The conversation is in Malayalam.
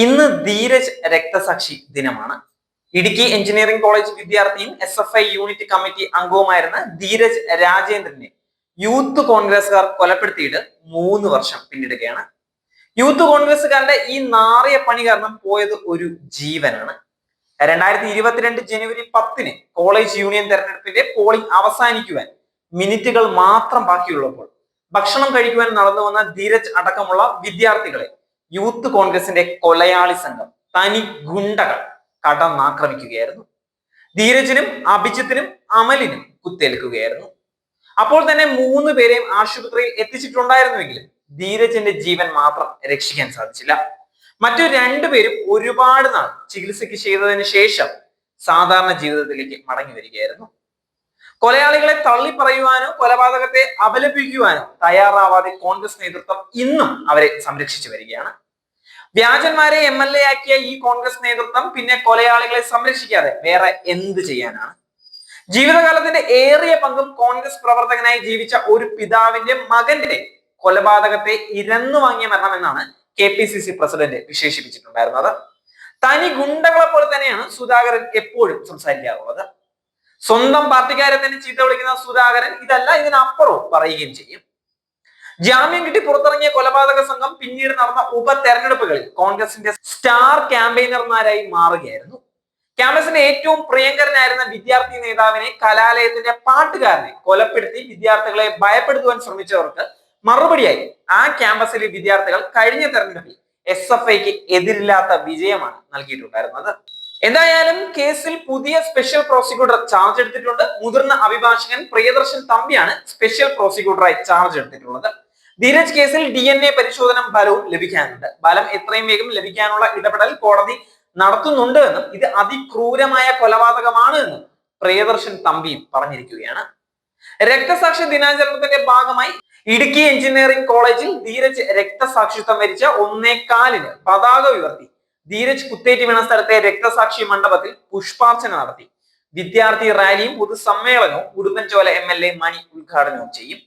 ഇന്ന് ധീരജ് രക്തസാക്ഷി ദിനമാണ്. ഇടുക്കി എഞ്ചിനീയറിംഗ് കോളേജ് വിദ്യാർത്ഥിയും S F I unit committee അംഗവുമായിരുന്ന Dheeraj രാജേന്ദ്രനെ യൂത്ത് കോൺഗ്രസുകാർ കൊലപ്പെടുത്തിയിട്ട് മൂന്ന് വർഷം പിന്നിടുകയാണ്. യൂത്ത് കോൺഗ്രസുകാരുടെ ഈ നാറിയ പണി കാരണം പോയത് ഒരു ജീവനാണ്. രണ്ടായിരത്തി ഇരുപത്തിരണ്ട് ജനുവരി പത്തിന് കോളേജ് യൂണിയൻ തെരഞ്ഞെടുപ്പിന്റെ പോളിംഗ് അവസാനിക്കുവാൻ മിനിറ്റുകൾ മാത്രം ബാക്കിയുള്ളപ്പോൾ ഭക്ഷണം കഴിക്കുവാൻ നടന്നു വന്ന ധീരജ് അടക്കമുള്ള വിദ്യാർത്ഥികളെ യൂത്ത് കോൺഗ്രസിന്റെ കൊലയാളി സംഘം തനി ഗുണ്ടകൾ കടന്നാക്രമിക്കുകയായിരുന്നു. ധീരജിനും അഭിജിത്തിനും അമലിനും കുത്തേൽക്കുകയായിരുന്നു. അപ്പോൾ തന്നെ മൂന്ന് പേരെയും ആശുപത്രിയിൽ എത്തിച്ചിട്ടുണ്ടായിരുന്നുവെങ്കിലും ധീരജിന്റെ ജീവൻ മാത്രം രക്ഷിക്കാൻ സാധിച്ചില്ല. മറ്റു രണ്ടുപേരും ഒരുപാട് നാൾ ചികിത്സയ്ക്ക് ചെയ്തതിനു ശേഷം സാധാരണ ജീവിതത്തിലേക്ക് മടങ്ങി വരികയായിരുന്നു. കൊലയാളികളെ തള്ളി പറയുവാനോ കൊലപാതകത്തെ അപലപിക്കുവാനോ തയ്യാറാവാതെ കോൺഗ്രസ് നേതൃത്വം ഇന്നും അവരെ സംരക്ഷിച്ചു വരികയാണ്. വ്യാജന്മാരെ എം എൽ എ ആക്കിയ ഈ കോൺഗ്രസ് നേതൃത്വം പിന്നെ കൊലയാളികളെ സംരക്ഷിക്കാതെ വേറെ എന്ത് ചെയ്യാനാണ്? ജീവിതകാലത്തിന്റെ ഏറിയ പങ്കും കോൺഗ്രസ് പ്രവർത്തകനായി ജീവിച്ച ഒരു പിതാവിന്റെ മകന്റെ കൊലപാതകത്തെ ഇരന്നു വാങ്ങിയ മരണമെന്നാണ് K P C C president വിശേഷിപ്പിച്ചിട്ടുണ്ടായിരുന്നത്. തനി ഗുണ്ടകളെ പോലെ തന്നെയാണ് സുധാകരൻ എപ്പോഴും സംസാരിക്കാറുള്ളത്. സ്വന്തം പാർട്ടിക്കാരെ തന്നെ ചീത്ത വിളിക്കുന്ന സുധാകരൻ ഇതല്ല ഇതിനപ്പുറവും പറയുകയും ചെയ്യും. ജാമ്യം കിട്ടി പുറത്തിറങ്ങിയ കൊലപാതക സംഘം പിന്നീട് നടന്ന ഉപതെരഞ്ഞെടുപ്പുകളിൽ കോൺഗ്രസിന്റെ സ്റ്റാർ ക്യാമ്പയിനർമാരായി മാറുകയായിരുന്നു. ക്യാമ്പസിന്റെ ഏറ്റവും പ്രിയങ്കരനായിരുന്ന വിദ്യാർത്ഥി നേതാവിനെ കലാലയത്തിന്റെ പാട്ടുകാരനെ കൊലപ്പെടുത്തി വിദ്യാർത്ഥികളെ ഭയപ്പെടുത്തുവാൻ ശ്രമിച്ചവർക്ക് മറുപടിയായി ആ ക്യാമ്പസിലെ വിദ്യാർത്ഥികൾ കഴിഞ്ഞ തെരഞ്ഞെടുപ്പിൽ എസ് എഫ് ഐക്ക് എതിരില്ലാത്ത വിജയമാണ് നൽകിയിട്ടുണ്ടായിരുന്നത്. എന്തായാലും കേസിൽ പുതിയ സ്പെഷ്യൽ പ്രോസിക്യൂട്ടർ ചാർജ് എടുത്തിട്ടുണ്ട്. മുതിർന്ന അഭിഭാഷകൻ പ്രിയദർശൻ തമ്പിയാണ് സ്പെഷ്യൽ പ്രോസിക്യൂട്ടറായി ചാർജ് എടുത്തിട്ടുള്ളത്. ധീരജ് കേസിൽ ഡി എൻ എ പരിശോധന ഫലവും ലഭിക്കാനുണ്ട്. ഫലം എത്രയും വേഗം ലഭിക്കാനുള്ള ഇടപെടൽ കോടതി നടത്തുന്നുണ്ട് എന്നും ഇത് അതിക്രൂരമായ കൊലപാതകമാണ് എന്നും പ്രിയദർശൻ തമ്പിയും പറഞ്ഞിരിക്കുകയാണ്. രക്തസാക്ഷി ദിനാചരണത്തിന്റെ ഭാഗമായി ഇടുക്കി എഞ്ചിനീയറിംഗ് കോളേജിൽ ധീരജ് രക്തസാക്ഷിത്വം വരിച്ച ഒന്നേകാലിന് പതാക ഉയർത്തി. ധീരജ് കുത്തേറ്റി വീണ സ്ഥലത്തെ രക്തസാക്ഷി മണ്ഡപത്തിൽ പുഷ്പാർച്ചന നടത്തി. വിദ്യാർത്ഥി റാലിയും പൊതുസമ്മേളനവും Udumbanchola M L A Mani ഉദ്ഘാടനവും ചെയ്യും.